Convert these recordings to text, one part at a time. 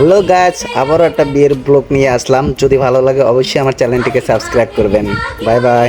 Hello গাছ আবারও একটা বিয়ের ব্লগ নিয়ে আসলাম। যদি ভালো লাগে, অবশ্যই আমার চ্যানেলটিকে সাবস্ক্রাইব করবেন। Bye bye.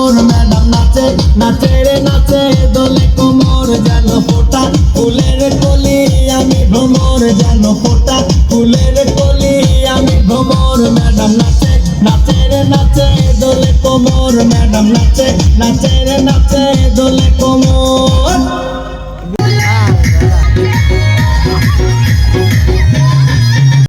ফুলের কলি, আমি ভ্রমর, ম্যাডাম নাচে নাচে রে নাচে, দোলে কোমর, ম্যাডাম নাচে নাচে রে নাচে, দোলে কোমর।